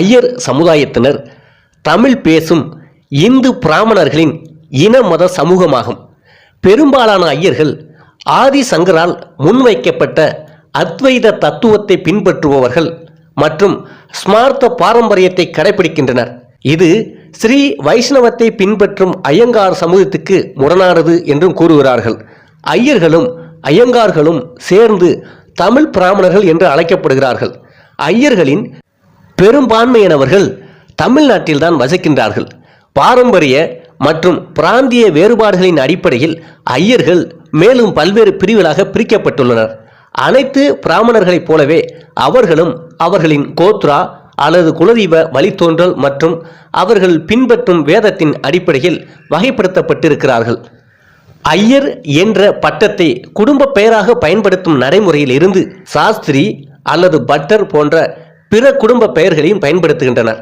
ஐயர் சமுதாயத்தினர் தமிழ் பேசும் இந்து பிராமணர்களின் இன மத சமூகமாகும். பெரும்பாலான ஐயர்கள் ஆதி சங்கரால் முன்வைக்கப்பட்ட அத்வைத தத்துவத்தை பின்பற்றுபவர்கள் மற்றும் ஸ்மார்த்த பாரம்பரியத்தை கடைபிடிக்கின்றனர் இது ஸ்ரீ வைஷ்ணவத்தை பின்பற்றும் ஐயங்கார் சமூகத்துக்கு முரணானது என்றும் கூறுகிறார்கள். ஐயர்களும் ஐயங்கார்களும் சேர்ந்து தமிழ் பிராமணர்கள் என்று அழைக்கப்படுகிறார்கள். ஐயர்களின் பெரும்பான்மையினவர்கள் தமிழ்நாட்டில்தான் வசிக்கின்றார்கள். பாரம்பரிய மற்றும் பிராந்திய வேறுபாடுகளின் அடிப்படையில் ஐயர்கள் மேலும் பல்வேறு பிரிவுகளாக பிரிக்கப்பட்டுள்ளனர். அனைத்து பிராமணர்களைப் போலவே அவர்களும் அவர்களின் கோத்ரா அல்லது குலதெய்வ வழித்தோன்றல் மற்றும் அவர்கள் பின்பற்றும் வேதத்தின் அடிப்படையில் வகைப்படுத்தப்பட்டிருக்கிறார்கள். ஐயர் என்ற பட்டத்தை குடும்ப பெயராக பயன்படுத்தும் நடைமுறையில் இருந்து சாஸ்திரி அல்லது பட்டர் போன்ற பிற குடும்ப பெயர்களையும் பயன்படுத்துகின்றனர்.